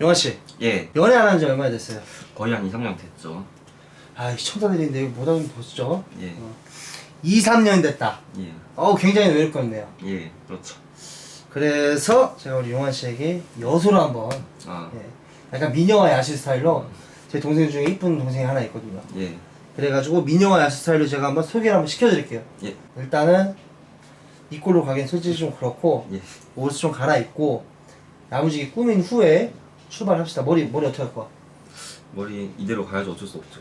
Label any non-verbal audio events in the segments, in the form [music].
영화 씨, 예, 연애 안 한 지 얼마나 됐어요? 거의 한 2, 3년 됐죠. 아, 시청자들인데 이거 못하면 보시죠. 예, 2, 3년 됐다. 예, 어우, 굉장히 외롭겠네요. 예, 그렇죠. 그래서 제가 우리 용환 씨에게 여소를 한번 아, 예, 약간 미녀와 야시 스타일로 제 동생 중에 이쁜 동생이 하나 있거든요. 예, 그래가지고 미녀와 야시 스타일로 제가 한번 소개를 한번 시켜드릴게요. 예, 일단은 이 꼴로 가긴 솔직히 좀 그렇고 예. 옷을 좀 갈아입고 야무지게 꾸민 후에 출발합시다. 머리 머리 어떻게 할 거야? 머리 이대로 가야지 어쩔 수 없죠.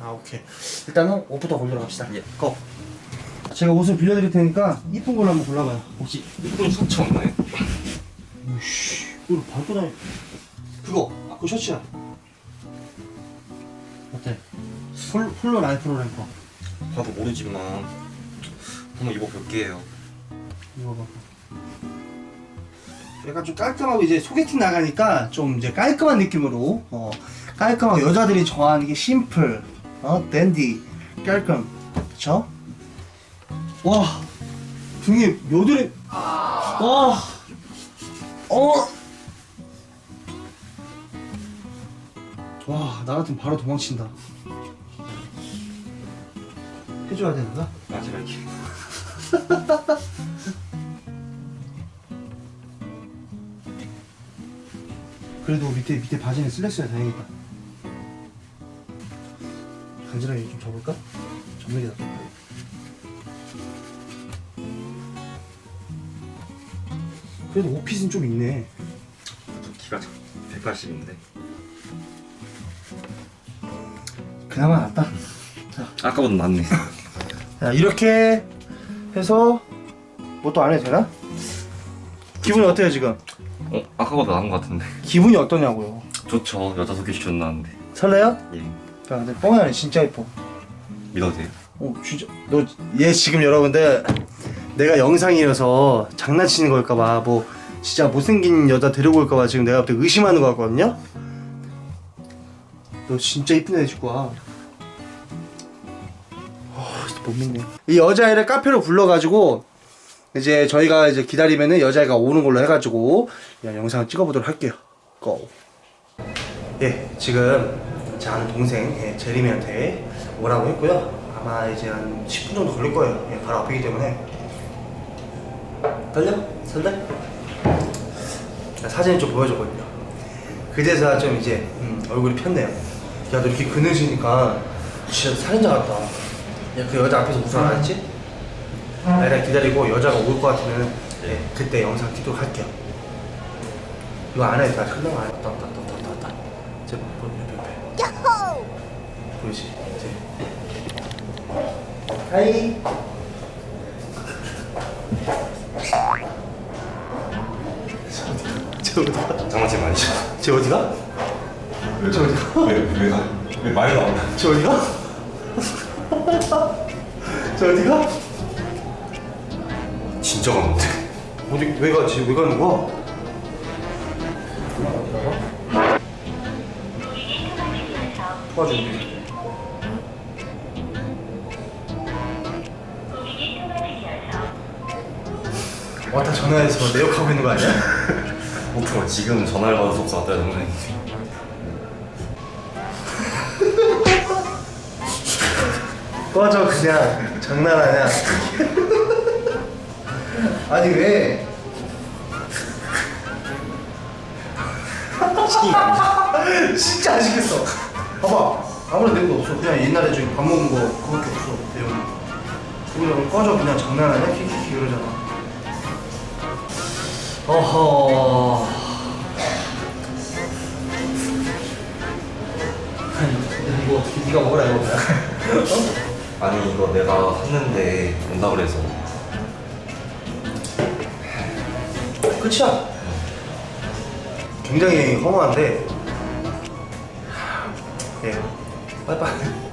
아 오케이. 일단은 옷부터 골라러 갑시다. 예. 고. 제가 옷을 빌려드릴 테니까 이쁜 걸로 한번 골라봐요. 혹시 이쁜 셔츠 없나요? 우씨, 이거 밟고 다니. 그거, 아, 그 셔츠야. 어때? 폴, 폴로 라이프로 랭커. 봐도 모르지만 한번 입어볼게요. 이거 봐. 약간 좀 깔끔하고 이제 소개팅 나가니까 좀 이제 깔끔한 느낌으로 어 깔끔하고 여자들이 좋아하는 게 심플 어 댄디 깔끔 그쵸? 와 등에 여드름 와어 와, 나 같으면 바로 도망친다. 해줘야 되는 거야? 마지막에 그래도 밑에 밑에 바지는 슬랙스야 다행이다. 간지나게 좀 접을까? 접는 게 낫겠다. 그래도 오핏은 좀 있네. 키가 180인데 그나마 낫다. 아까보다 낫네. 자 이렇게 해서 뭐 또 안 해도 되나? 기분이 어때요 지금? 어, 아까보다 나은 것 같은데. [laughs] 기분이 어떠냐고요? 좋죠. 여자 소개 시켜줬나는데. 설레요? 예, 야 근데 뻥이 아니야 진짜 예뻐. 믿어도 돼요? 어 진짜 너 얘 지금 여러분들 내가 영상이어서 장난치는 걸까봐 뭐 진짜 못생긴 여자 데리고 올까봐 지금 내가 갑자기 의심하는 거 같거든요 너 진짜 이쁜 애 데리고 와 아, 진짜 못 믿네 이 여자애를 카페로 불러가지고 이제 저희가 이제 기다리면은 여자애가 오는 걸로 해가지고 영상을 찍어보도록 할게요 고. 예, 지금 제 아는 동생 예, 제리미한테 오라고 했고요. 아마 이제 한 10분 정도 걸릴 거예요. 예, 바로 앞이기 때문에. 떨려? 설레? 사진 좀 보여줬거든요. 그제서야 좀 이제 음, 얼굴이 폈네요. 야, 너 이렇게 그늘지니까 진짜 살인자 같다. 야, 그 여자 앞에서 무슨 말 했지? 아, 일단 기다리고 여자가 올 것 같으면 예, 그때 영상 찍도록 할게요. 이거 안 해도 다안 해. 왔다 왔다 왔다 왔다 왔다. 제발 보여 옆에 옆에. 보이지? 이제. 하이. 저 어디가? 장난치지 마시죠. 저 어디가? 저 어디가? 왜, 왜, 가? 왜 많이 나온다? 저 어디가? [laughs] 저 어디가? 진짜 가는데. 어디 왜 가지? 왜 가는 거야? 우리. 왔다 전화해서 내 욕하고 있는 거 아니야? [laughs] 어떡해, 지금 전화를 받아서 없어 왔다 장난이 꺼져 그냥 장난하냐? [laughs] 아니 왜? [laughs] 진짜 아쉽겠어. 봐봐 아무런 내용도 없어. 그냥 옛날에 저기 밥 먹은 거 그거밖에 없어 내용. 그냥 꺼져 그냥 장난하냐? 키키키 그러잖아. 어허. 아니 이거 어떻게 네가 먹으라 이거 어? [laughs] 아니, 이거 내가 샀는데 온다 그래서. 끝이야. 굉장히 허무한데. 예. 빠이빠이.